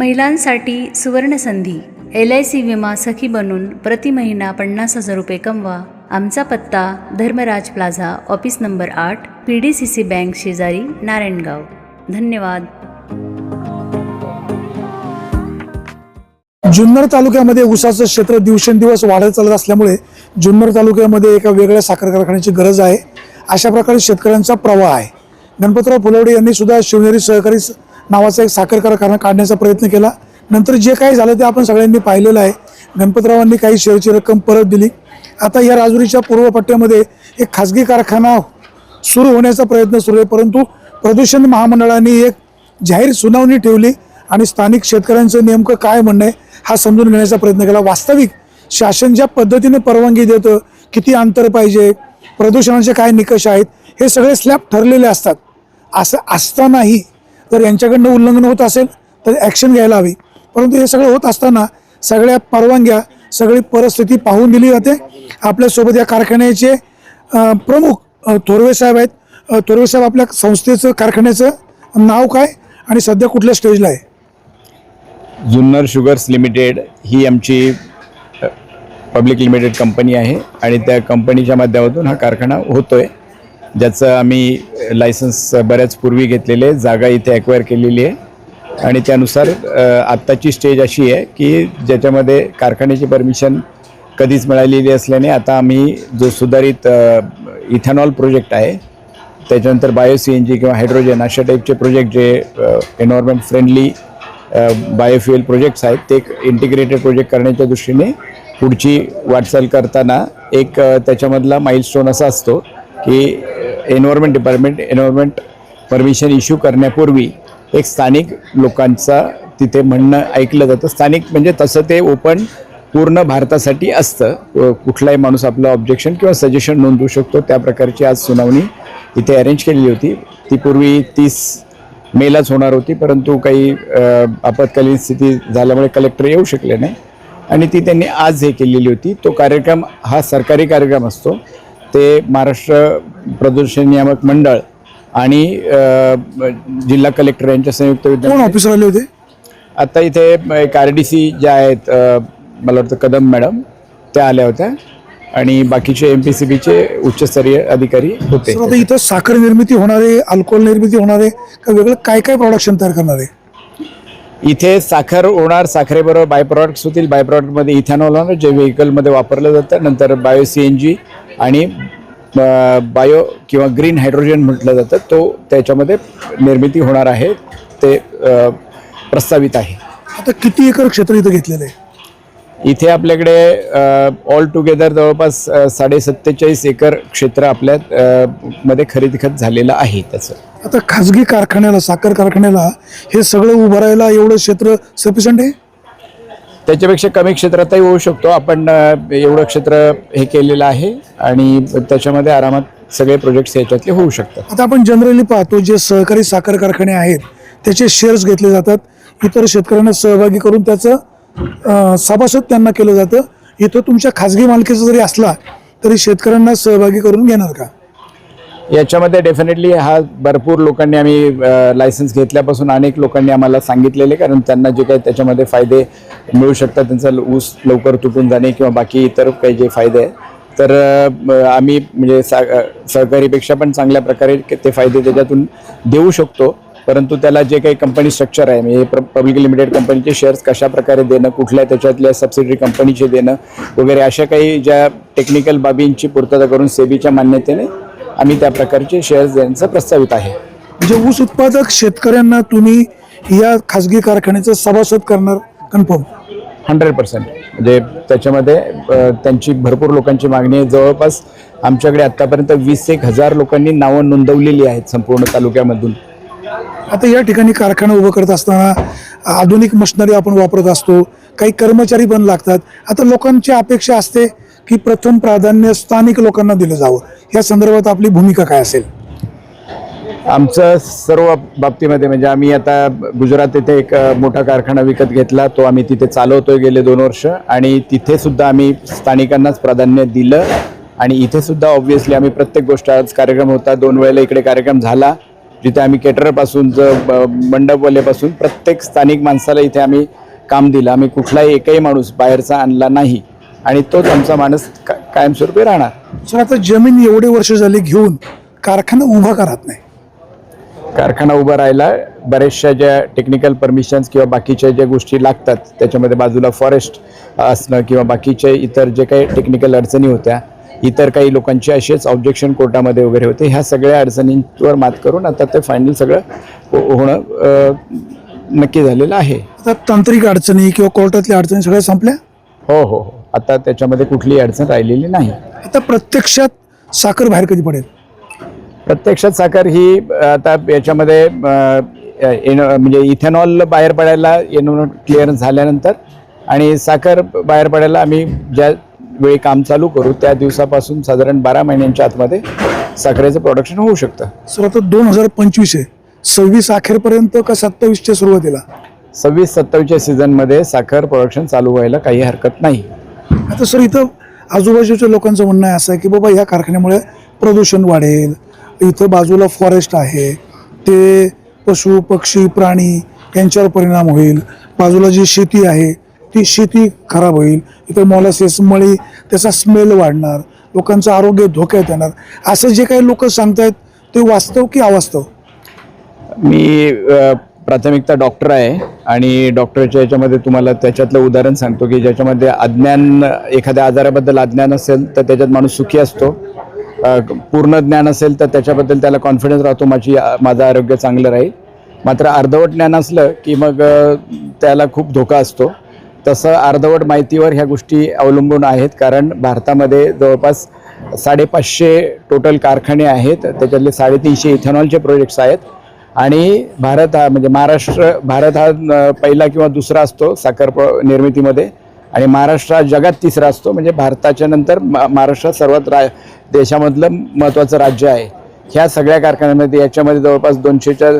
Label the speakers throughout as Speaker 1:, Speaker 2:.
Speaker 1: महिलांसाठी सुवर्णसंधी L I C विमा सखी बनून प्रति महिना पन्नास हजार रुपये कमवा. आमचा पत्ता धर्मराज प्लाझा ऑफिस नंबर आठ P D C C bank शेजारी नारायणगाव. धन्यवाद.
Speaker 2: जुन्नर तालुक्यामध्ये ऊसाचं क्षेत्र दिवसेंदिवस वाढत चालत असल्यामुळे जुन्नर तालुक्यामध्ये एका वेगळ्या साखर कारखान्याची गरज आहे. अशा प्रकारे शेतकऱ्यांचा प्रवाह आहे. गणपतराव फुलवडे यांनी सुद्धा शिवनेरी सहकारी नावाचा एक साखर कारखाना काढण्याचा प्रयत्न केला. नंतर जे काही झालं ते आपण सगळ्यांनी पाहिलेलं आहे. गणपतरावांनी काही शेअरची रक्कम परत दिली. आता या राजुरीच्या पूर्वपट्ट्यामध्ये एक खाजगी कारखाना सुरू होण्याचा प्रयत्न सुरू आहे. परंतु प्रदूषण महामंडळाने एक जाहीर सुनावणी ठेवली आणि स्थानिक शेतकऱ्यांचं नेमकं काय म्हणणं आहे हा समजून घेण्याचा प्रयत्न केला. वास्तविक शासन ज्या पद्धतीने परवानगी देतं किती अंतर पाहिजे प्रदूषणाचे काय निकष आहेत हे सगळे स्लॅब ठरलेले असतात. असं असतानाही जर यांच्याकडनं उल्लंघन होत असेल तर ॲक्शन घ्यायला हवी. परंतु हे सगळं होत असताना सगळ्या परवानग्या सगळी परिस्थिती पाहून दिली जाते. आपल्यासोबत या कारखान्याचे प्रमुख थोरवे साहेब आहेत. थोरवे साहेब आपल्या संस्थेचं कारखान्याचं नाव काय आणि सध्या कुठल्या स्टेजला आहे?
Speaker 3: जुन्नर शुगर्स लिमिटेड ही आमची पब्लिक लिमिटेड कंपनी आहे आणि त्या कंपनीच्या माध्यमातून हा कारखाना होतो आहे ज्याचं आम्ही लायसन्स बऱ्याच पूर्वी घेतलेले आहे जागा इथे ॲक्वायर केलेली आहे. आणि त्यानुसार आत्ताची स्टेज अशी आहे की ज्याच्यामध्ये कारखान्याची परमिशन कधीच मिळालेली असल्याने आता आम्ही जो सुधारित इथेनॉल प्रोजेक्ट आहे त्याच्यानंतर बायो सी एन जी किंवा हायड्रोजन अशा टाईपचे प्रोजेक्ट जे एन्व्हायरमेंट फ्रेंडली बायोफ्युएल प्रोजेक्ट्स आहेत ते एक इंटिग्रेटेड प्रोजेक्ट करण्याच्या दृष्टीने पुढची वाटचाल करताना एक त्याच्यामधला माइलस्टोन असा असतो की environment department environment permission issue करण्यापूर्वी एक स्थानिक लोकांचा तिथे म्हणणं ऐकलं जातं. स्थानिक म्हणजे तसं ते ओपन पूर्ण भारतासाठी असतं. कुठलाही माणूस आपलं ऑब्जेक्शन किंवा सजेशन नोंदवू शकतो. त्या प्रकारची आज सुनावणी इथे अरेंज केलेली होती. ती पूर्वी तीस मेलाच होणार होती परंतु काही आपत्कालीन स्थिती झाल्यामुळे कलेक्टर येऊ शकले नाही. आणि ती त्यांनी आज हे केलेली होती. तो कार्यक्रम हा सरकारी कार्यक्रम असतो. ते महाराष्ट्र प्रदूषण नियामक मंडळ आणि जिल्हा कलेक्टर यांच्या संयुक्त
Speaker 2: कोण ऑफिसर आले होते?
Speaker 3: आता इथे एक आर डी सी ज्या आहेत अ, मला वाटतं कदम मॅडम त्या आल्या होत्या. आणि बाकीचे एम पी सी बीचे उच्चस्तरीय अधिकारी होते.
Speaker 2: सर आता इथं साखर निर्मिती होणार आहे अल्कोहोल निर्मिती होणार आहे का वेगळं काय काय प्रोडक्शन तयार करणार? आहे
Speaker 3: इथे साखर होणार साखरेबरोबर बाय प्रॉडक्ट्स होतील. बाय प्रॉडक्टमध्ये इथेनॉल होणार जे व्हेकलमध्ये वापरलं जातं. नंतर बायो सी एन जी आणि बायो किंवा ग्रीन हायड्रोजन म्हटलं जातं तो त्याच्यामध्ये निर्मिती होणार आहे ते प्रस्तावित आहे.
Speaker 2: आता किती एकर क्षेत्र इथं घेतलेलं आहे?
Speaker 3: इथे आपल्याकडे ऑल टुगेदर जवळपास साडे सत्तेचाळीस एकर क्षेत्र आपल्या मध्ये खरेदी खत झालेलं आहे त्याचं.
Speaker 2: आता खाजगी कारखान्याला साखर कारखान्याला हे सगळं उभं राहायला एवढं क्षेत्र सफिशियंट आहे?
Speaker 3: त्याच्यापेक्षा कमी क्षेत्रातही होऊ शकतो. आपण एवढं क्षेत्र हे केलेलं आहे आणि त्याच्यामध्ये आरामात सगळे प्रोजेक्ट्स याच्यातले होऊ शकतात.
Speaker 2: आता आपण जनरली पाहतो जे सहकारी साखर कारखाने आहेत त्याचे शेअर्स घेतले जातात. इतर शेतकऱ्यांना सहभागी करून त्याचं सभासद त्यांना केलं जातं. इथं तुमच्या खाजगी मालकीचा जरी असला तरी शेतकऱ्यांना सहभागी करून घेणार का?
Speaker 3: याच्यामध्ये डेफिनेटली हा भरपूर लोकांनी आम्ही लायसन्स घेतल्यापासून अनेक लोकांनी आम्हाला सांगितलेले कारण त्यांना जे काही त्याच्यामध्ये फायदे मिळू शकतात त्यांचा ऊस लवकर तुटून जाणे किंवा बाकी इतर काही जे फायदे आहे तर आम्ही म्हणजे सा सहकारीपेक्षा पण चांगल्या प्रकारे ते फायदे त्याच्यातून देऊ शकतो. परंतु त्याला जे काही कंपनी स्ट्रक्चर आहे म्हणजे पब्लिक लिमिटेड कंपनीचे शेअर्स कशा प्रकारे देणं कुठल्या त्याच्यातल्या सबसिडरी कंपनीचे देणं वगैरे अशा काही ज्या टेक्निकल बाबींची पूर्तता करून सेबीच्या मान्यतेने आम्ही त्या प्रकारचे शेअर्स देण्याचं प्रस्तावित आहे.
Speaker 2: म्हणजे ऊस उत्पादक शेतकऱ्यांना तुम्ही या खाजगी कारखान्याचं सभासद करणार कन्फर्म
Speaker 3: हंड्रेड पर्सेंट म्हणजे त्याच्यामध्ये त्यांची भरपूर लोकांची मागणी आहे. जवळपास आमच्याकडे आत्तापर्यंत वीस एक हजार लोकांनी नावं नोंदवलेली आहेत संपूर्ण तालुक्यामधून.
Speaker 2: आता या ठिकाणी कारखाना उभं करत असताना आधुनिक मशिनरी आपण वापरत असतो. काही कर्मचारी पण लागतात. आता लोकांची अपेक्षा असते की प्रथम प्राधान्य स्थानिक लोकांना दिलं जावं. या संदर्भात आपली भूमिका काय असेल?
Speaker 3: आमचं सर्व बाबतीमध्ये म्हणजे आम्ही आता गुजरात येथे एक मोठा कारखाना विकत घेतला. तो आम्ही तिथे चालवतोय गेले दोन वर्ष. आणि तिथे सुद्धा आम्ही स्थानिकांनाच प्राधान्य दिलं. आणि इथे सुद्धा ऑब्व्हियसली आम्ही प्रत्येक गोष्ट आज कार्यक्रम होता. दोन वेळेला इकडे कार्यक्रम झाला. जिथे आम्ही केटरपासून ज मंडपवाल्यापासून प्रत्येक स्थानिक माणसाला इथे आम्ही काम दिलं. आम्ही कुठलाही एकही माणूस बाहेरचा आणला नाही. आणि तोच आमचा माणूस का कायमस्वरूपी राहणार.
Speaker 2: सर आता जमीन एवढे वर्ष झाली घेऊन कारखाना उभा करत नाही.
Speaker 3: कारखाना उभा राहायला बऱ्याचशा ज्या टेक्निकल परमिशन्स किंवा बाकीच्या ज्या गोष्टी लागतात त्याच्यामध्ये बाजूला फॉरेस्ट असणं किंवा बाकीचे इतर जे काही टेक्निकल अडचणी होत्या इतर काही लोकांचे असेच ऑब्जेक्शन कोर्टामध्ये वगैरे होते ह्या सगळ्या अडचणींवर मात करून आता ते फायनल सगळं हो- होणं नक्की झालेलं आहे.
Speaker 2: आता तांत्रिक अडचणी किंवा कोर्टातल्या अडचणी सगळ्या संपल्या?
Speaker 3: हो हो हो. आता त्याच्यामध्ये कुठलीही अडचण राहिलेली नाही.
Speaker 2: आता प्रत्यक्षात साखर बाहेर कधी पडेल?
Speaker 3: प्रत्यक्षात साखर ही आता याच्यामध्ये म्हणजे इथेनॉल बाहेर पडायला एनोन क्लिअरन्स झाल्यानंतर आणि साखर बाहेर पडायला आम्ही ज्या वेळी काम चालू करू त्या दिवसापासून साधारण बारा महिन्यांच्या आतमध्ये साखरेचं प्रोडक्शन होऊ शकतं.
Speaker 2: सर आता दोन हजार पंचवीस आहे. सव्वीस अखेरपर्यंत का सत्तावीसच्या सुरुवातीला?
Speaker 3: सव्वीस सत्तावीसच्या सीझनमध्ये साखर प्रोडक्शन चालू व्हायला काही हरकत नाही.
Speaker 2: आता सर इथं आजूबाजूच्या लोकांचं म्हणणं आहे असं आहे की बाबा ह्या कारखान्यामुळे प्रदूषण वाढेल. इथं बाजूला फॉरेस्ट आहे. ते पशु पक्षी प्राणी यांच्यावर परिणाम होईल. बाजूला जी शेती आहे ती शेती खराब होईल. इथं मॉलासेस मळी त्याचा स्मेल वाढणार. लोकांचं आरोग्य धोक्यात येणार. असं जे काही लोक सांगतायत ते वास्तव की अवास्तव?
Speaker 3: मी प्राथमिकता डॉक्टर आहे आणि डॉक्टरच्या याच्यामध्ये तुम्हाला त्याच्यातलं उदाहरण सांगतो की ज्याच्यामध्ये अज्ञान एखाद्या आजाराबद्दल अज्ञान असेल तर त्याच्यात माणूस सुखी असतो. पूर्ण ज्ञान असेल तर त्याच्याबद्दल त्याला कॉन्फिडन्स राहतो माझी माझं आरोग्य चांगलं राहील. मात्र अर्धवट ज्ञान असलं की मग त्याला खूप धोका असतो. तसं अर्धवट माहितीवर ह्या गोष्टी अवलंबून आहेत कारण भारतामध्ये जवळपास साडेपाचशे टोटल कारखाने आहेत. त्याच्यातले साडेतीनशे इथेनॉलचे प्रोजेक्ट्स आहेत. आणि भारत हा म्हणजे महाराष्ट्र भारत हा पहिला किंवा दुसरा असतो साखर निर्मितीमध्ये. आणि महाराष्ट्र हा जगात तिसरा असतो. म्हणजे भारताच्या नंतर महाराष्ट्र सर्वात रा देशामधलं महत्त्वाचं राज्य आहे. ह्या सगळ्या कारखान्यामध्ये याच्यामध्ये जवळपास दोनशेच्या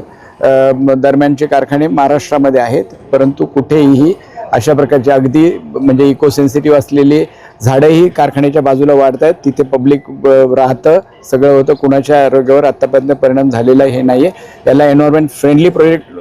Speaker 3: दरम्यानचे कारखाने महाराष्ट्रामध्ये आहेत. परंतु कुठेही अशा प्रकारचे अगदी म्हणजे इको सेन्सिटिव्ह असलेली झाडंही कारखान्याच्या बाजूला वाढत आहेत. तिथे पब्लिक राहतं. सगळं होतं. कुणाच्या आरोग्यावर आत्तापर्यंत परिणाम झालेला हे नाही आहे याला एन्व्हायरमेंट फ्रेंडली प्रोजेक्ट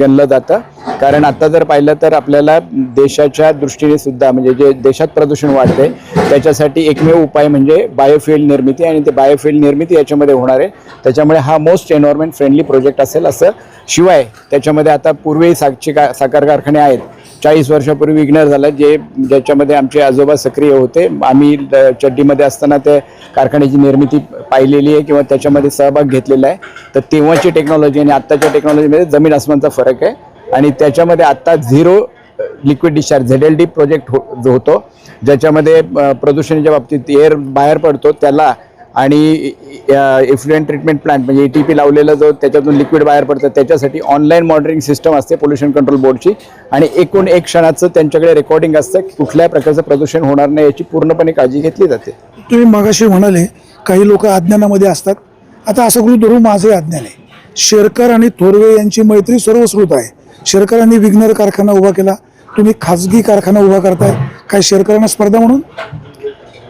Speaker 3: गणलं जातं. कारण आत्ता जर पाहिलं तर आपल्याला देशाच्या दृष्टीने सुद्धा म्हणजे जे देशात प्रदूषण वाढते त्याच्यासाठी एकमेव उपाय म्हणजे बायोफ्युएल निर्मिती आणि ते बायोफ्युएल निर्मिती याच्यामध्ये होणार आहे. त्याच्यामुळे हा मोस्ट एन्व्हायरमेंट फ्रेंडली प्रोजेक्ट असेल असं शिवाय त्याच्यामध्ये आता पूर्वी साक्षी का साखर कारखाने आहेत. चाळीस वर्षापूर्वी विघ्नर झालं जे ज्याच्यामध्ये आमचे आजोबा सक्रिय होते. आम्ही चड्डीमध्ये असताना त्या कारखान्याची निर्मिती पाहिलेली आहे किंवा त्याच्यामध्ये सहभाग घेतलेला आहे. तर तेव्हाची टेक्नॉलॉजी आणि आत्ताच्या टेक्नॉलॉजीमध्ये जमीन आसमानचा फरक आहे. आणि त्याच्यामध्ये आत्ता zero liquid discharge Z L D project हो जो होतो ज्याच्यामध्ये प्रदूषणाच्या बाबतीत एअर बाहेर पडतो त्याला आणि इफ्लुएंट ट्रीटमेंट प्लांट म्हणजे ई टी पी लावलेलं जो त्याच्यातून लिक्विड बाहेर पडतं त्याच्यासाठी ऑनलाईन मॉनिटरिंग सिस्टम असते पोल्युशन कंट्रोल बोर्डची आणि एकूण एक क्षणाचं त्यांच्याकडे रेकॉर्डिंग असतं कुठल्याही प्रकारचं प्रदूषण होणार नाही याची पूर्णपणे काळजी घेतली जाते.
Speaker 2: तुम्ही मगाशी म्हणाले काही लोक अज्ञानामध्ये असतात. आता असं गृह धरून माझे अज्ञान आहे. शेरकर आणि थोरवे यांची मैत्री सर्वस्कृत आहे. शेरकरांनी विघ्नर कारखाना उभा केला. तुम्ही खाजगी कारखाना उभा करताय. काय शेरकरांना स्पर्धा म्हणून?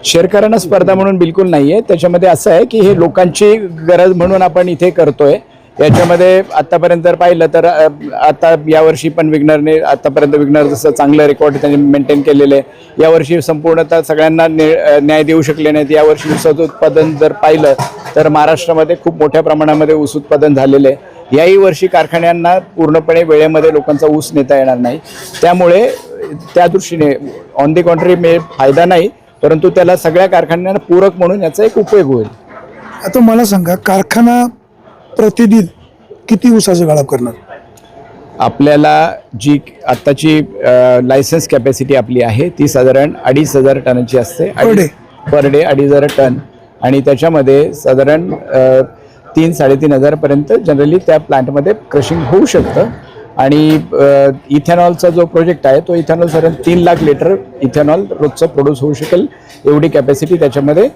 Speaker 3: शेअरकरांना स्पर्धा म्हणून बिलकुल नाही आहे त्याच्यामध्ये असं आहे की हे लोकांची गरज म्हणून आपण इथे करतोय. याच्यामध्ये आतापर्यंत जर पाहिलं तर आता यावर्षी पण विग्नरने आतापर्यंत विग्नर जसं चांगलं रेकॉर्ड त्यांनी मेंटेन केलेलं आहे. यावर्षी संपूर्णतः सगळ्यांना न्याय देऊ शकले नाहीत. यावर्षी ऊसाचं उत्पादन जर पाहिलं तर महाराष्ट्रामध्ये खूप मोठ्या प्रमाणामध्ये ऊस उत्पादन झालेलं आहे. याही वर्षी कारखान्यांना पूर्णपणे वेळेमध्ये लोकांचा ऊस नेता येणार नाही. त्यामुळे त्या दृष्टीने ऑन दी कॉन्ट्री मे फायदा नाही. परंतु त्याला सगळ्या कारखान्यांना पूरक म्हणून याचा एक उपयोग होईल.
Speaker 2: आता मला सांगा कारखाना प्रतिदिन किती ऊसाचं गाळप करणार?
Speaker 3: आपल्याला जी आत्ताची लायसन्स कॅपॅसिटी आपली आहे ती साधारण अडीच हजार टनाची असते.
Speaker 2: Day?
Speaker 3: पर डे अडीच हजार टन. आणि त्याच्यामध्ये साधारण अ, तीन साडेतीन हजारपर्यंत जनरली त्या प्लांटमध्ये क्रशिंग होऊ शकतं. आणि इथेनॉलचा जो प्रोजेक्ट आहे तो इथेनॉल साधारण तीन लाख लिटर इथेनॉल रोजचं प्रोड्यूस होऊ शकेल एवढी कॅपॅसिटी त्याच्यामध्ये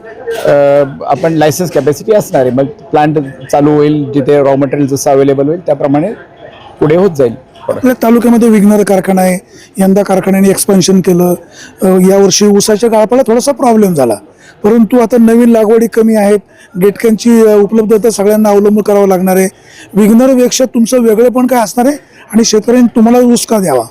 Speaker 3: आपण लायसन्स कॅपॅसिटी असणार आहे. मग प्लांट चालू होईल जिथे रॉ मटेरियल जसं अवेलेबल होईल त्याप्रमाणे पुढे होत जाईल.
Speaker 2: आपल्या तालुक्यामध्ये विघ्नर कारखाना आहे यंदा कारखान्याने एक्सपान्शन केलं. यावर्षी ऊसाच्या गाळपाला थोडासा प्रॉब्लेम झाला. परंतु आता नवीन लागवडी कमी आहेत गेटक्यांची उपलब्धता सगळ्यांना अवलंबून करावं लागणार आहे. विघ्नरपेक्षा तुमचं वेगळेपण काय असणार आहे? आणि शेतकऱ्यांनी तुम्हाला ऊस का द्यावा?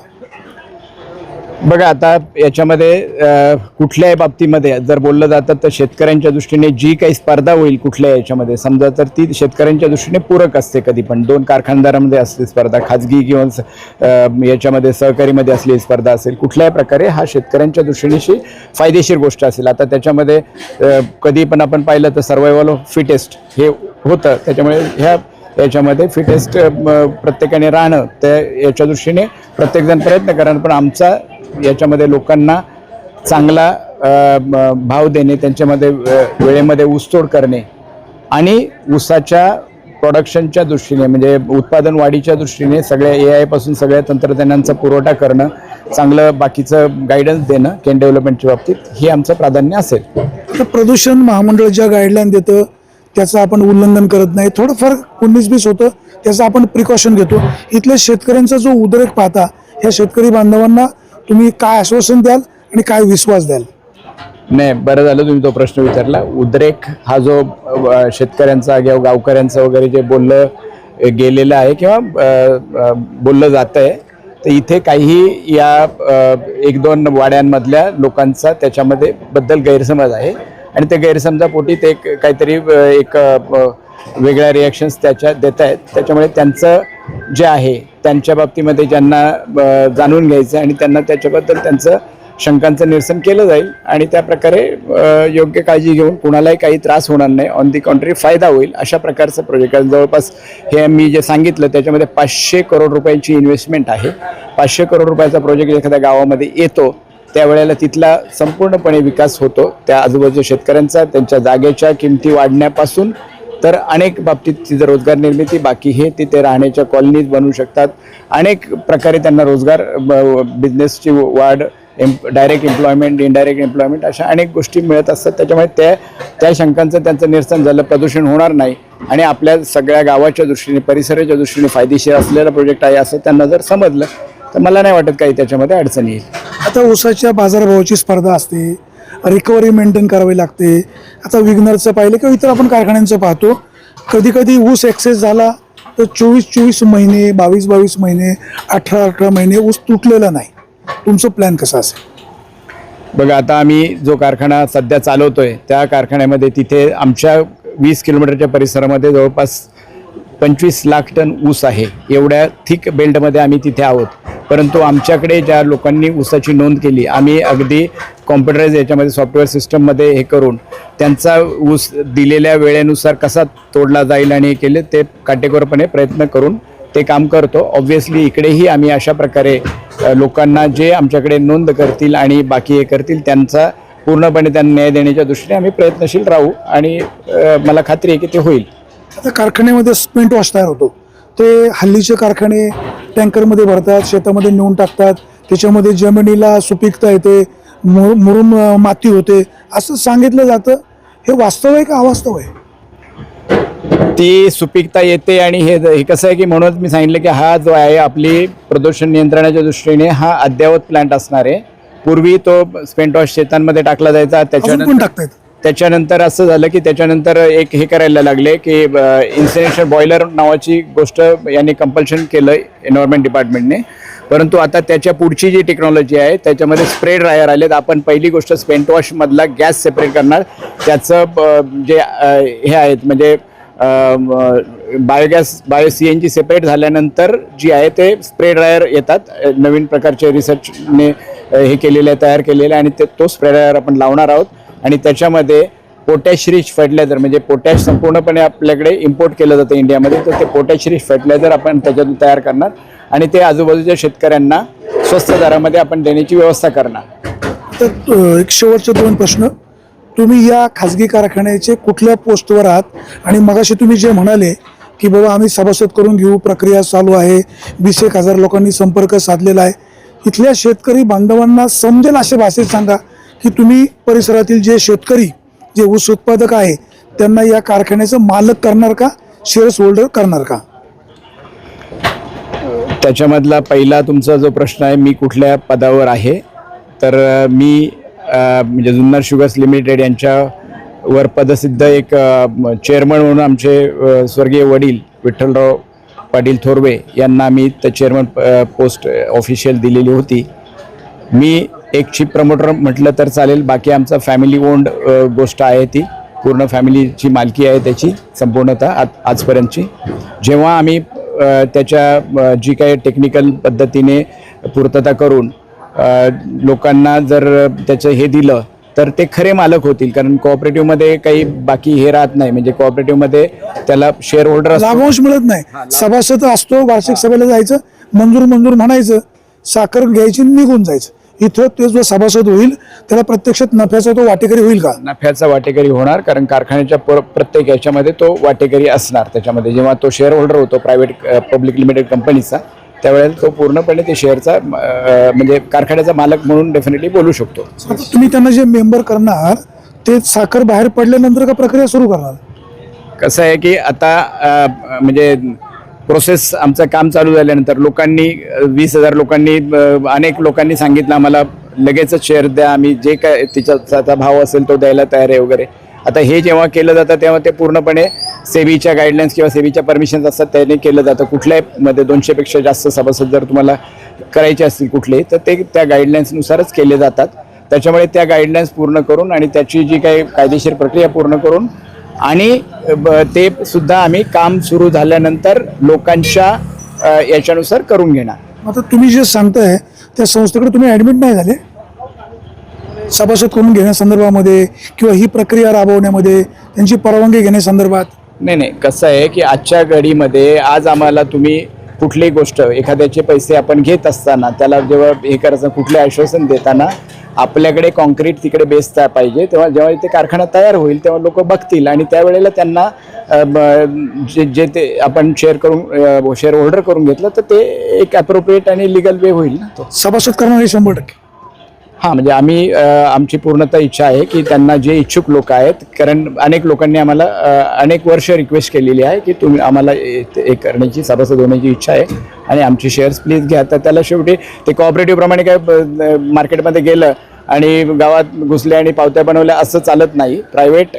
Speaker 3: बघा आता याच्यामध्ये कुठल्याही बाबतीमध्ये जर बोललं जातं तर शेतकऱ्यांच्या दृष्टीने जी काही स्पर्धा होईल कुठल्या याच्यामध्ये समजा तर ती शेतकऱ्यांच्या दृष्टीने पूरक असते कधी पण. दोन कारखानदारामध्ये असते स्पर्धा खाजगी किंवा याच्यामध्ये सहकारीमध्ये असलेली स्पर्धा असेल कुठल्याही प्रकारे हा शेतकऱ्यांच्या दृष्टीनेशी फायदेशीर गोष्ट असेल. आता त्याच्यामध्ये कधी पण आपण पाहिलं तर सर्वायवल ऑफ फिटेस्ट हे होतं. त्याच्यामुळे ह्या याच्यामध्ये फिटेस्ट प्रत्येकाने राहणं त्या याच्या दृष्टीने प्रत्येकजण प्रयत्न करा पण आमचा याच्यामध्ये लोकांना चांगला भाव देणे त्यांच्यामध्ये वेळेमध्ये ऊसतोड करणे आणि ऊसाच्या प्रोडक्शनच्या दृष्टीने म्हणजे उत्पादन वाढीच्या दृष्टीने सगळ्या ए आयपासून सगळ्या तंत्रज्ञानांचा पुरवठा करणं चांगलं बाकीचं गायडन्स देणं केन डेव्हलपमेंटच्या बाबतीत हे आमचं प्राधान्य असेल.
Speaker 2: तर प्रदूषण महामंडळ ज्या गाईडलाईन देतं त्याचं आपण उल्लंघन करत नाही. थोडंफार उन्नीस बीस होतं त्याचं आपण प्रिकॉशन घेतो. इथल्या शेतकऱ्यांचा जो उद्रेक पाहता ह्या शेतकरी बांधवांना तुम्ही काय आश्वासन द्याल आणि काय विश्वास द्याल?
Speaker 3: नाही बरं झालं तुम्ही तो प्रश्न विचारला. उद्रेक हा जो शेतकऱ्यांचा किंवा गावकऱ्यांचा वगैरे जे बोललं गेलेलं आहे किंवा बोललं जातं आहे तर इथे काही या एक दोन वाड्यांमधल्या लोकांचा त्याच्यामध्ये बद्दल गैरसमज आहे. आणि ते गैरसमजापोटी ते एक काहीतरी एक वेगळ्या रिॲक्शन्स त्याच्या देत आहेत. त्याच्यामुळे त्यांचं जे आहे त्यांच्या बाबतीमध्ये ज्यांना जाणून घ्यायचं आहे आणि त्यांना त्याच्याबद्दल त्यांचं शंकांचं निरसन केलं जाईल आणि त्या प्रकारे योग्य काळजी घेऊन कुणालाही काही त्रास होणार नाही. ऑन दी कॉन्ट्री फायदा होईल अशा प्रकारचं प्रोजेक्ट आहे जवळपास हे मी जे सांगितलं त्याच्यामध्ये पाचशे करोड रुपयांची इन्व्हेस्टमेंट आहे. पाचशे करोड रुपयाचा प्रोजेक्ट एखाद्या गावामध्ये येतो त्यावेळेला तिथला संपूर्णपणे विकास होतो. त्या आजूबाजूच्या शेतकऱ्यांचा त्यांच्या जागेच्या किमती वाढण्यापासून तर अनेक बाबतीत तिथं रोजगार निर्मिती बाकी हे तिथे राहण्याच्या कॉलनीज बनवू शकतात. अनेक प्रकारे त्यांना रोजगार बिझनेसची वाढ M direct employment indirect employment अशा अनेक गोष्टी मिळत असतात. त्याच्यामुळे त्या त्या शंकांचं त्यांचं निरसन झालं. प्रदूषण होणार नाही. आणि आपल्या सगळ्या गावाच्या दृष्टीने परिसराच्या दृष्टीने फायदेशीर असलेला प्रोजेक्ट आहे असं त्यांना जर समजलं तर मला नाही वाटत काही त्याच्यामध्ये अडचण येईल.
Speaker 2: आता ऊसाच्या बाजारभावाची स्पर्धा असते रिकव्हरी मेंटेन करावी लागते. आता विग्नरचं पाहिलं किंवा इतर आपण कारखान्यांचं पाहतो कधी कधी ऊस एक्सेस झाला तर चोवीस चोवीस महिने बावीस बावीस महिने अठरा अठरा महिने ऊस तुटलेला नाही. तुमचं प्लॅन कसं असेल?
Speaker 3: बघा आता आम्ही जो कारखाना सध्या चालवतोय त्या कारखान्यामध्ये तिथे आमच्या वीस किलोमीटरच्या परिसरामध्ये जवळपास पंचवीस लाख टन ऊस आहे. एवढ्या थिक बेल्टमध्ये आम्ही तिथे आहोत. परंतु आमच्याकडे ज्या लोकांनी ऊसाची नोंद केली आम्ही अगदी कॉम्प्युटराईज याच्यामध्ये सॉफ्टवेअर सिस्टममध्ये हे करून त्यांचा ऊस दिलेल्या वेळेनुसार कसा तोडला जाईल आणि हे केले ते काटेकोरपणे प्रयत्न करून ते काम करतो. ऑब्व्हियसली इकडेही आम्ही अशा प्रकारे लोकांना जे आमच्याकडे नोंद करतील आणि बाकी हे करतील त्यांचा पूर्णपणे त्यांना न्याय देण्याच्या दृष्टीने आम्ही प्रयत्नशील राहू आणि मला खात्री आहे की ते होईल.
Speaker 2: आता कारखान्यामध्ये स्पेंट वॉश तयार होतो. ते हल्लीचे कारखाने टँकरमध्ये भरतात शेतामध्ये नेऊन टाकतात त्याच्यामध्ये जमिनीला सुपीकता येते मु मुरुम माती होते. असं सांगितलं जातं. हे वास्तव आहे का अवास्तव आहे?
Speaker 3: ती सुपीकता येते आणि हे कसं आहे की म्हणूनच मी सांगितलं की हा जो आहे आपली प्रदूषण नियंत्रणाच्या दृष्टीने हा अद्ययावत प्लांट असणार आहे. पूर्वी तो स्पेंटॉश शेतांमध्ये टाकला जायचा त्याच्यानंतर त्याच्यानंतर असं झालं की त्याच्यानंतर एक हे करायला लागले की इन्सिनेशन बॉयलर नावाची गोष्ट यांनी कंपल्शन केलं एन्व्हायरमेंट डिपार्टमेंटने परंतु आता त्याच्या पुढची जी टेक्नॉलॉजी आहे त्याच्यामध्ये स्प्रे ड्रायर आलेत. आपण पहिली गोष्ट स्पेंटवॉशमधला गॅस सेपरेट करणार. त्याचं जे हे आहेत म्हणजे biogas bio C N G separate झाल्यानंतर जी आहे ते स्प्रे ड्रायर येतात. नवीन प्रकारचे रिसर्चने हे केलेले आहे, तयार केलेले आहे आणि ते तो स्प्रे ड्रायर आपण लावणार आहोत. आणि त्याच्यामध्ये पोटॅश रिच फर्टिलायझर म्हणजे पोटॅश संपूर्णपणे आपल्याकडे इम्पोर्ट केलं जातं इंडियामध्ये. तर ते पोटॅश रिच फर्टिलायझर आपण त्याच्यातून तयार करणार आणि ते आजूबाजूच्या शेतकऱ्यांना स्वस्त दरामध्ये आपण देण्याची व्यवस्था करणार.
Speaker 2: तर एक शेवटचे दोन प्रश्न. तुम्ही या खाजगी कारखान्याचे कुठल्या पोस्टवर आहात? आणि मगाशी तुम्ही जे म्हणाले की बाबा आम्ही सभासद करून घेऊ प्रक्रिया चालू आहे वीस एक हजार लोकांनी संपर्क साधलेला आहे. इथल्या शेतकरी बांधवांना समजेल अशा भाषेत सांगा. की तुम्ही परिसरातील जे शेतकरी जे ऊस उत्पादक आहे त्यांना या कारखान्याचं मालक करणार का? शेअर्स होल्डर करणार का?
Speaker 3: त्याच्यामधला पहिला तुमचा जो प्रश्न आहे मी कुठल्या पदावर आहे? तर मी म्हणजे जुन्नर शुगर्स लिमिटेड यांच्यावर पदसिद्ध एक चेअरमन म्हणून आमचे स्वर्गीय वडील विठ्ठलराव पाटील थोरवे यांना मी त्या चेअरमन पोस्ट ऑफिशियल दिलेली होती. मी एक चीफ प्रमोटर म्हटलं तर चालेल. बाकी आमचा फॅमिली ओन्ड गोष्ट आहे ती. पूर्ण फॅमिलीची मालकी आहे त्याची संपूर्णतः आज आजपर्यंतची. जेव्हा आम्ही त्याच्या जी काही टेक्निकल पद्धतीने पूर्तता करून लोकांना जर त्याचं हे दिलं तर ते खरे मालक होतील. कारण कोऑपरेटिव्हमध्ये काही बाकी हे राहत नाही. म्हणजे कोऑपरेटिव्हमध्ये त्याला शेअर होल्डर
Speaker 2: लाभांश मिळत नाही. सभासद असतो वार्षिक सभेला जायचं मंजूर मंजूर म्हणायचं साखर घ्यायची निघून जायचं. इथं ते जो सभासद होईल त्याला प्रत्यक्षात नफ्याचा तो वाटेकरी होईल का?
Speaker 3: नफ्याचा वाटेकरी होणार कारण कारखान्याच्या पर प्रत्येक याच्यामध्ये तो वाटेकरी असणार त्याच्यामध्ये. जेव्हा तो शेअर होल्डर होतो प्रायव्हेट पब्लिक लिमिटेड कंपनीचा त्यावेळेला तो पूर्णपणे ते शेअरचा म्हणजे कारखान्याचा मालक म्हणून डेफिनेटली बोलू शकतो.
Speaker 2: तुम्ही त्यांना जे मेंबर करणार ते साखर बाहेर पडल्यानंतर का प्रक्रिया सुरू करणार?
Speaker 3: कसं आहे की आता म्हणजे प्रोसेस आमचं काम चालू झाल्यानंतर लोकांनी वीस हजार लोकांनी अनेक लोकांनी सांगितलं आम्हाला लगेचच शेअर द्या आम्ही जे काय तिच्याचा भाव असेल तो द्यायला तयार आहे वगैरे. आता हे जेव्हा केलं जातं तेव्हा ते पूर्णपणे सेबीच्या गाईडलाईन्स किंवा सेबीच्या परमिशन्स असतात त्याने केलं जातं. कुठल्याही मध्ये दोनशेपेक्षा जास्त सभासद जर तुम्हाला करायचे असतील कुठले तर ते त्या गाईडलाईन्सनुसारच केले जातात. त्याच्यामुळे त्या गाईडलाईन्स पूर्ण करून आणि त्याची जी काही कायदेशीर प्रक्रिया पूर्ण करून आणि ते सुद्धा आम्ही काम सुरू झाल्यानंतर लोकांच्या याच्यानुसार करून घेणार.
Speaker 2: आता तुम्ही जे सांगताय त्या संस्थेकडे तुम्ही ऍडमिट नाही झाले? सभासद करून घेण्यासंदर्भामध्ये किंवा ही प्रक्रिया राबवण्यामध्ये त्यांची परवानगी घेण्यासंदर्भात
Speaker 3: नाही नाही. कसं आहे की आजच्या घडीमध्ये आज आम्हाला तुम्ही कुठलीही गोष्ट एखाद्याचे पैसे आपण घेत असताना त्याला जेव्हा हे करायचं कुठले आश्वासन देताना आपल्याकडे कॉन्क्रीट तिकडे बेसता पाहिजे. तेव्हा जेव्हा इथे कारखाना तयार होईल तेव्हा लोक बघतील आणि त्यावेळेला त्यांना जे जे ते आपण शेअर करून शेअर होल्डर करून घेतलं तर ते एक अप्रोप्रिएट आणि लिगल वे होईल ना तो.
Speaker 2: सभासद करणार शंभर टक्के.
Speaker 3: हां म्हणजे आम्ही आमची पूर्णतः इच्छा आहे की त्यांना जे इच्छुक लोक आहेत कारण अनेक लोकांनी आम्हाला अनेक वर्ष रिक्वेस्ट केलेली आहे की तुम्ही आम्हाला हे हे करण्याची सभासद होण्याची इच्छा आहे आणि आमची शेअर्स प्लीज घ्या. तर त्याला शेवटी ते कॉपरेटिव्हप्रमाणे काय मार्केटमध्ये गेलं आणि गावात घुसले आणि पावत्या बनवल्या असं चालत नाही. प्रायव्हेट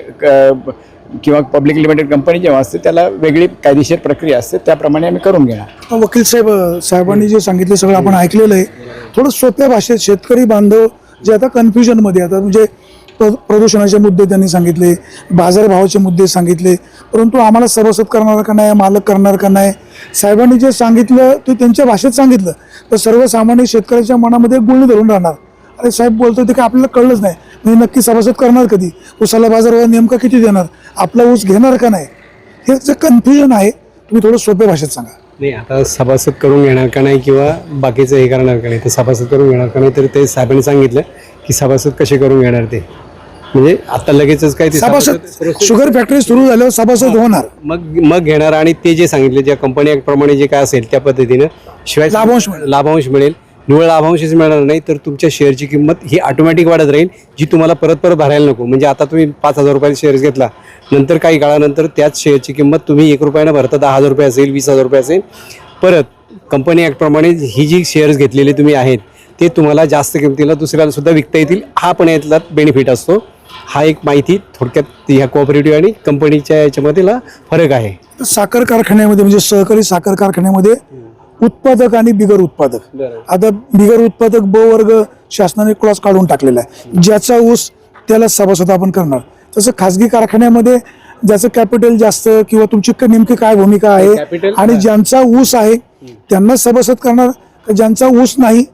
Speaker 3: किंवा पब्लिक लिमिटेड कंपनी जेव्हा असते त्याला वेगळी कायदेशीर प्रक्रिया असते त्याप्रमाणे आम्ही करून घेणार.
Speaker 2: वकील साहेब साहेबांनी जे सांगितलं सगळं आपण ऐकलेलं आहे. थोडं सोप्या भाषेत शेतकरी बांधव जे आता कन्फ्युजनमध्ये आता म्हणजे प्र- प्रदूषणाचे मुद्दे त्यांनी सांगितले बाजारभावाचे मुद्दे सांगितले परंतु आम्हाला सभासद करणार का नाही मालक करणार का नाही? साहेबांनी जे सांगितलं ते त्यांच्या भाषेत सांगितलं. तर सर्वसामान्य शेतकऱ्याच्या मनामध्ये एक गुळणी धरून राहणार. अरे साहेब बोलतो ते काय आपल्याला कळलंच नाही. म्हणजे नक्की सभासद करणार कधी? ऊसाला बाजारभाव नेमका किती देणार? आपला ऊस घेणार का नाही? हे जे कन्फ्युजन आहे तुम्ही थोडं सोप्या भाषेत सांगा.
Speaker 4: नाही आता सभासद करून घेणार का नाही किंवा बाकीचं हे करणार का नाही? तर सभासद करून घेणार का नाही? तर ते साहेबांनी सांगितलं की सभासद कसे करून घेणार ते. म्हणजे आता लगेचच काय ते
Speaker 2: सभासद शुगर फॅक्टरी सुरू झाल्यावर सभासद होणार.
Speaker 4: मग मग घेणार आणि ते जे सांगितले ज्या कंपनी प्रमाणे जे काय असेल त्या पद्धतीनं शिवाय
Speaker 2: लाभांश.
Speaker 4: लाभांश मिळेल. निव्वळ लाभांशच मिळणार नाही तर तुमच्या शेअरची किंमत ही ऑटोमॅटिक वाढत राहील जी तुम्हाला परत परत भरायला नको. म्हणजे आता तुम्ही पाच हजार रुपयाचे शेअर्स घेतला नंतर काही काळानंतर त्याच शेअरची किंमत तुम्ही एक रुपयानं भरता दहा हजार रुपये असेल वीस हजार रुपये असेल. परत कंपनी ॲक्टप्रमाणे ही जी शेअर्स घेतलेले तुम्ही आहेत ते तुम्हाला जास्त किमतीला दुसऱ्याला सुद्धा विकता येतील. हा पण यातला बेनिफिट असतो. हा एक माहिती थोडक्यात ह्या कोऑपरेटिव्ह आणि कंपनीच्या याच्यामधला फरक आहे.
Speaker 2: साखर कारखान्यामध्ये म्हणजे सहकारी साखर कारखान्यामध्ये उत्पादक आणि बिगर उत्पादक. आता बिगर उत्पादक ब वर्ग शासनाने क्लॉज काढून टाकलेला आहे. ज्याचा ऊस त्याला सभासद आपण करणार. तसं खाजगी कारखान्यामध्ये ज्याचं कॅपिटल जास्त किंवा तुमची नेमकी काय भूमिका आहे आणि ज्यांचा ऊस आहे त्यांना सभासद करणार. का ज्यांचा ऊस नाही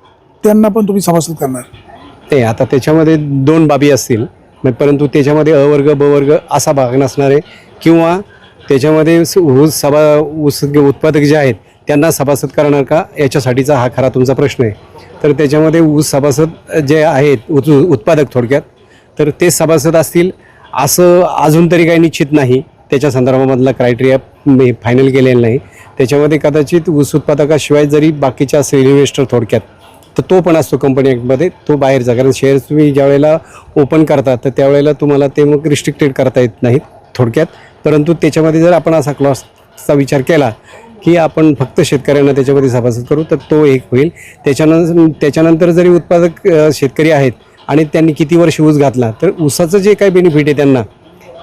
Speaker 2: त्यांना पण तुम्ही सभासद करणार.
Speaker 4: ते आता त्याच्यामध्ये दोन बाबी असतील. परंतु त्याच्यामध्ये अ वर्ग ब वर्ग असा भाग नसणार आहे किंवा त्याच्यामध्ये ऊस सभा ऊस उत्पादक जे आहेत त्यांना सभासद करणार का? याच्यासाठीचा हा खरा तुमचा प्रश्न आहे. तर त्याच्यामध्ये ऊस सभासद जे आहेत उत उत्पादक थोडक्यात तर ते सभासद असतील. असं अजून तरी काही निश्चित नाही. त्याच्या संदर्भामधला क्रायटेरिया मी फायनल केलेला नाही. त्याच्यामध्ये कदाचित ऊस उत्पादकाशिवाय जरी बाकीच्या असेल इन्व्हेस्टर थोडक्यात तर तो पण असतो कंपनी ॲक्टमध्ये तो बाहेरचा कारण शेअर्स तुम्ही ज्यावेळेला ओपन करता तर त्यावेळेला तुम्हाला ते मग रिस्ट्रिक्टेड करता येत नाहीत थोडक्यात. परंतु त्याच्यामध्ये जर आपण असा क्लॉसचा विचार केला की आपण फक्त शेतकऱ्यांना त्याच्यामध्ये सभासद करू तर तो एक होईल. त्याच्यानंतर त्याच्यानंतर जरी उत्पादक शेतकरी आहेत आणि त्यांनी किती वर्ष ऊस घातला तर ऊसाचं जे काही बेनिफिट आहे त्यांना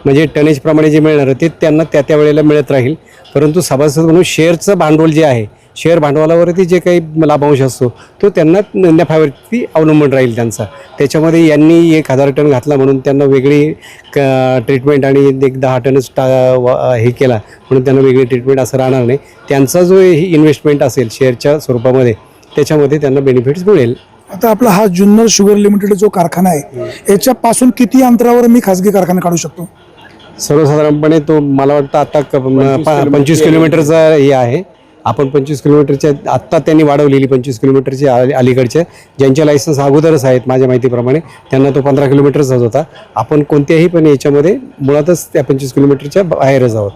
Speaker 4: म्हणजे टनेजप्रमाणे जे मिळणार ते त्यांना त्या त्या वेळेला मिळत राहील. परंतु सभासद म्हणून शेअरचं भांडवल जे आहे शेअर भांडवलावरती जे काही लाभांश असतो तो त्यांना नफ्यावरती अवलंबून राहील त्यांचा. त्याच्यामध्ये यांनी एक हजार टन घातला म्हणून त्यांना वेगळी ट्रीटमेंट आणि एक दहा टनच टा वा- हे केला म्हणून त्यांना वेगळी ट्रीटमेंट असं राहणार नाही. त्यांचा जो इन्व्हेस्टमेंट असेल शेअरच्या स्वरूपामध्ये त्याच्यामध्ये त्यांना बेनिफिट्स मिळेल.
Speaker 2: आता आपला हा जुन्नर शुगर लिमिटेड जो कारखाना आहे याच्यापासून किती अंतरावर मी खासगी कारखाना काढू शकतो?
Speaker 4: सर्वसाधारणपणे तो मला वाटतं आता क- पंचवीस किलोमीटरचा हे आहे. आपण पंचवीस किलोमीटरच्या आत्ता त्यांनी वाढवलेली पंचवीस किलोमीटरची अली- अलीकडच्या ज्यांचे लायसन्स अगोदरच आहेत माझ्या माहितीप्रमाणे त्यांना तो पंधरा किलोमीटरचाच होता. आपण कोणत्याही पण याच्यामध्ये मुळातच त्या पंचवीस किलोमीटरच्या बाहेरच आहोत.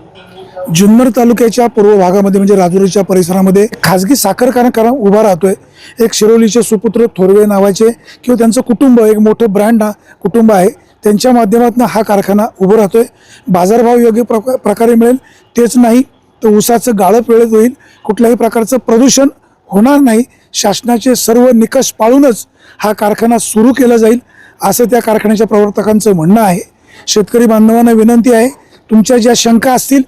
Speaker 2: जुन्नर तालुक्याच्या पूर्व भागामध्ये म्हणजे राजुरीच्या परिसरामध्ये खाजगी साखर कारखाना उभा राहतोय. एक शिरोलीचे सुपुत्र थोरवे नावाचे किंवा त्यांचं कुटुंब एक मोठं ब्रँड हा कुटुंब आहे. त्यांच्या माध्यमातून हा कारखाना उभं राहतोय. बाजारभाव योग्य प्रकारे मिळेल तेच नाही. तर ऊसाचं गाळप वेळेत होईल. कुठल्याही प्रकारचं प्रदूषण होणार नाही. शासनाचे सर्व निकष पाळूनच हा कारखाना सुरू केला जाईल असं त्या कारखान्याच्या प्रवर्तकांचं म्हणणं आहे. शेतकरी बांधवांना विनंती आहे तुमच्या ज्या शंका असतील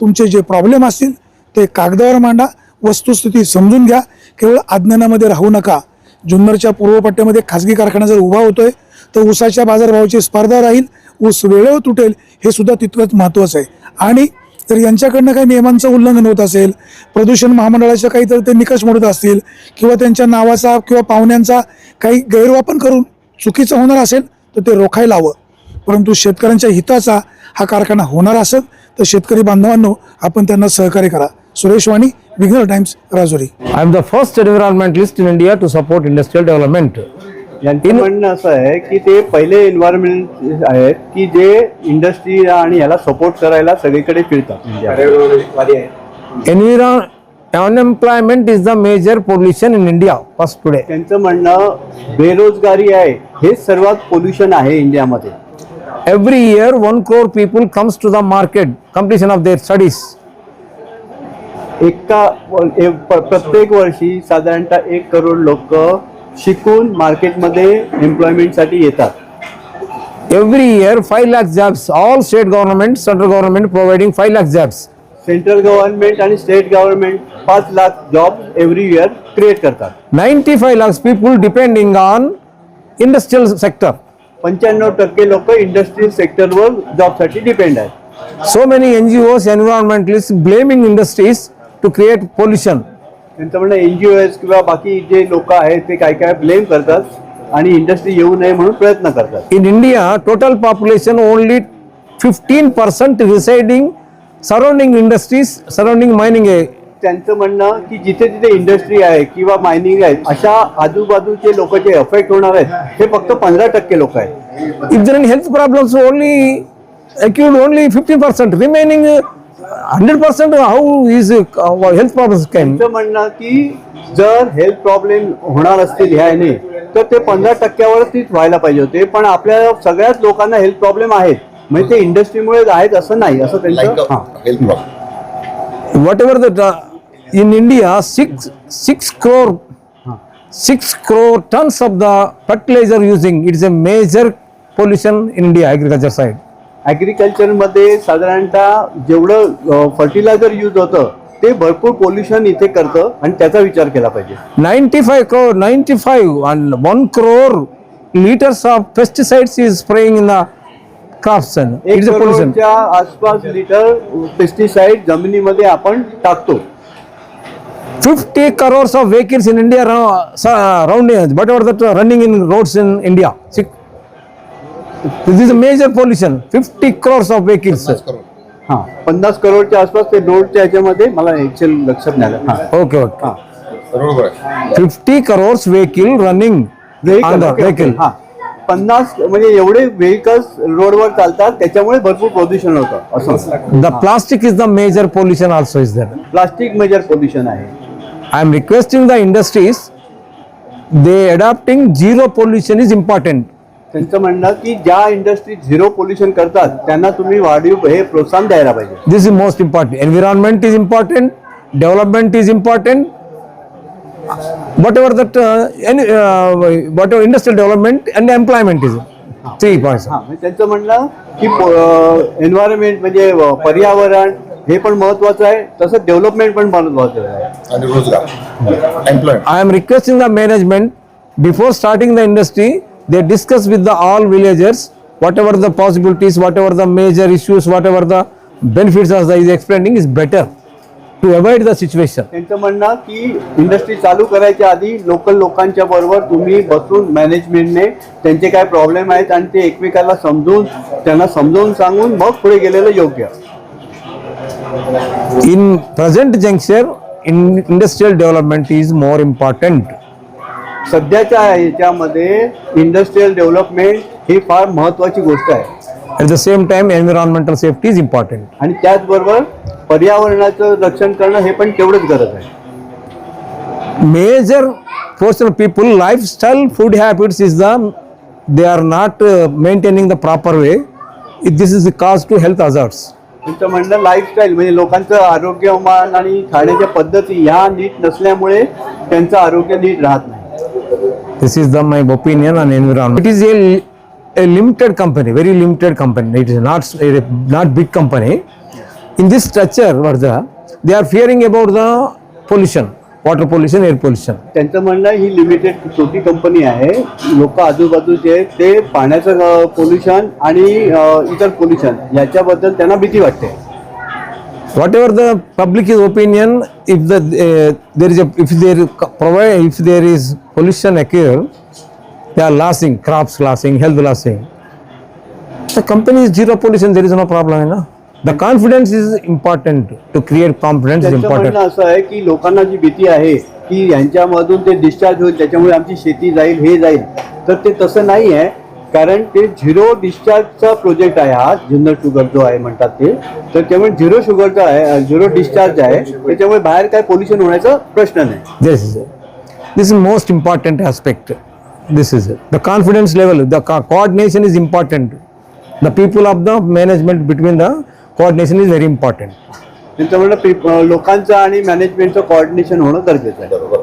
Speaker 2: तुमचे जे प्रॉब्लेम असतील ते कागदावर मांडा वस्तुस्थिती समजून घ्या. केवळ अज्ञानामध्ये राहू नका. जुन्नरच्या पूर्वपट्ट्यामध्ये खाजगी कारखाना जर उभा होतोय तर ऊसाच्या बाजारभावाची स्पर्धा राहील. ऊस वेळेवर तुटेल हे सुद्धा तितकंच महत्त्वाचं आहे. आणि तर यांच्याकडनं काही नियमांचं उल्लंघन होत असेल प्रदूषण महामंडळाच्या काही तर ते निकष मोडत असतील किंवा त्यांच्या नावाचा किंवा पाहुण्यांचा काही गैरवापर करून चुकीचं होणार असेल तर ते रोखायला हवं. परंतु शेतकऱ्यांच्या हिताचा हा कारखाना होणार असेल तर शेतकरी बांधवांनो आपण त्यांना सहकार्य करा. Suresh Wani विघ्नर times Rajuri.
Speaker 5: I am the first environmentalist in India to support industrial development
Speaker 6: यांचं म्हणणं असं आहे की ते पहिले एन्व्हायरमेंट आहेत की जे इंडस्ट्री आणि याला सपोर्ट करायला सगळीकडे फिरतात.
Speaker 5: एनव्हिरा unemployment is the major pollution in India first today
Speaker 6: त्यांचं म्हणणं बेरोजगारी आहे हे सर्वात पोल्युशन आहे इंडियामध्ये.
Speaker 5: Every year one crore people comes to the market completion of their studies
Speaker 6: एका प्रत्येक वर्षी साधारणतः एक करोड लोक शिकून मार्केट मध्य एम्प्लॉयमेंट
Speaker 5: सा every year five lakh jobs all state government central government providing five lakh jobs
Speaker 6: central government and state government पाँच lakh job every year create करता
Speaker 5: ninety five lakh people depending on industrial
Speaker 6: sector पंचाण टक्के लोग industrial sector वर job सा depend है
Speaker 5: so many NGO environmentalist blaming industries to create pollution
Speaker 6: त्यांचं म्हणणं NGO किंवा बाकी जे लोक आहेत ते काय काय ब्लेम करतात आणि इंडस्ट्री येऊ नये म्हणून प्रयत्न करतात.
Speaker 5: In India, total population only 15% residing surrounding industries, surrounding mining area.
Speaker 6: त्यांचं म्हणणं की जिथे जिथे इंडस्ट्री आहे किंवा मायनिंग आहे अशा आजूबाजूचे लोक जे अफेक्ट होणार आहेत हे फक्त पंधरा टक्के लोक आहेत.
Speaker 5: If there are any health problems, only acute only hundred percent how is health problem
Speaker 6: can म्हणणं की जर हेल्थ प्रॉब्लेम होणार असतील ह्याने तर ते पंधरा टक्क्यावरतीच व्हायला पाहिजे होते. पण आपल्या सगळ्याच लोकांना हेल्थ प्रॉब्लेम आहेत. म्हणजे ते इंडस्ट्रीमुळे आहेत असं नाही असं त्यांचं
Speaker 5: whatever the in India six six crore six crore tons of the fertiliser using it's a major pollution in India agriculture side
Speaker 6: ॲग्रिकल्चरमध्ये साधारणतः जेवढं फर्टिलायझर यूज होतं ते भरपूर पोल्युशन इथे करतं आणि त्याचा विचार केला पाहिजे.
Speaker 5: नाईन्टी फाईव्ह को ninety five and one crore litres of pesticides is
Speaker 6: spraying
Speaker 5: in the Krafton
Speaker 6: पोल्युशनच्या आसपास लिटर पेस्टिसाइड जमिनीमध्ये आपण टाकतो.
Speaker 5: Fifty crores of vehicles in India round but or that running in roads in India six this is a major pollution fifty crores of vehicles
Speaker 6: हा. पन्नास करोडच्या आसपास ते नोटच्या याच्यामध्ये मला एक्चुअल लक्षात नाही
Speaker 5: okay
Speaker 6: okay
Speaker 5: fifty
Speaker 6: crores vehicle
Speaker 5: running
Speaker 6: vehicle पन्नास म्हणजे एवढे व्हेकल्स रोडवर चालतात त्याच्यामुळे भरपूर प्रदूषण होतं असं
Speaker 5: the plastic is the major pollution also is there
Speaker 6: plastic major pollution आहे.
Speaker 5: I am requesting the industries they adopting zero pollution is important
Speaker 6: त्यांचं म्हणणं की ज्या इंडस्ट्री झिरो पोल्युशन करतात त्यांना तुम्ही वाढीव हे प्रोत्साहन द्यायला पाहिजे.
Speaker 5: This is most important environment is important development is important whatever that and whatever industrial development and employment is
Speaker 6: three point त्यांचं म्हणणं की एन्व्हायरमेंट म्हणजे पर्यावरण हे पण महत्वाचं आहे तसंच डेव्हलपमेंट पण महत्वाचं आहे.
Speaker 5: I am requesting the management before starting the industry they discuss with the all villagers whatever the possibilities, whatever the major issues, whatever the benefits as is explaining is better to avoid the situation.
Speaker 6: त्यांचं म्हणणं की industry चालू करायच्या आधी local लोकांच्या बरोबर तुम्ही बसून मॅनेजमेंटने त्यांचे काय प्रॉब्लेम आहेत आणि ते एकमेकाला समजून त्यांना समजावून सांगून मग पुढे गेलेलं योग्य
Speaker 5: In present juncture, in industrial development is more important.
Speaker 6: सध्याच्या याच्यामध्ये इंडस्ट्रीयल डेव्हलपमेंट ही फार महत्वाची गोष्ट आहे.
Speaker 5: At the same time environmental safety is important
Speaker 6: आणि त्याचबरोबर पर्यावरणाचं रक्षण करणं हे पण तेवढंच गरज आहे.
Speaker 5: Major force of people lifestyle food habits is the they are not maintaining the proper way if this is the cause to health hazards
Speaker 6: तुमचं म्हणणं लाईफस्टाईल म्हणजे लोकांचं आरोग्यमान आणि खाण्याच्या पद्धती ह्या नीट नसल्यामुळे त्यांचं आरोग्य नीट राहत नाही.
Speaker 5: This is the my opinion on environment. It is a, a limited company, very limited company. It is not a, not big company. In this structure, Vardha, they are fearing about the pollution, water pollution air pollution
Speaker 6: त्यांचं म्हणणं ही limited छोटी company आहे लोक आजूबाजूचे आहेत, ते पाण्याचं pollution आणि इतर पोल्युशन याच्याबद्दल त्यांना भीती वाटते
Speaker 5: Whatever the public is opinion, if the uh, there is a if there provide if there is pollution occur, they are losing crops, losing health, losing. The company is zero pollution. There is no problem, you know. The confidence is important to create confidence is important.
Speaker 6: असं आहे की लोकांना जी भीती आहे की यांच्यामधून ते discharge होईल त्याच्यामुळे आमची शेती जाईल हे जाईल तर ते तसं नाही आहे कारण ते झिरो डिस्चार्जचा प्रोजेक्ट आहे हा जिंदर शुगर जो आहे म्हणतात ते. तर त्यामुळे झिरो शुगरचा आहे झिरो डिस्चार्ज आहे. त्याच्यामुळे बाहेर काय पोल्युशन होण्याचा प्रश्न नाही.
Speaker 5: This is this is most important aspect this is the confidence level the coordination is important the people of the management between the coordination is very important
Speaker 6: त्यांचं म्हणलं लोकांचं आणि मॅनेजमेंटचं कॉर्डिनेशन होणं गरजेचं आहे.
Speaker 7: बरोबर.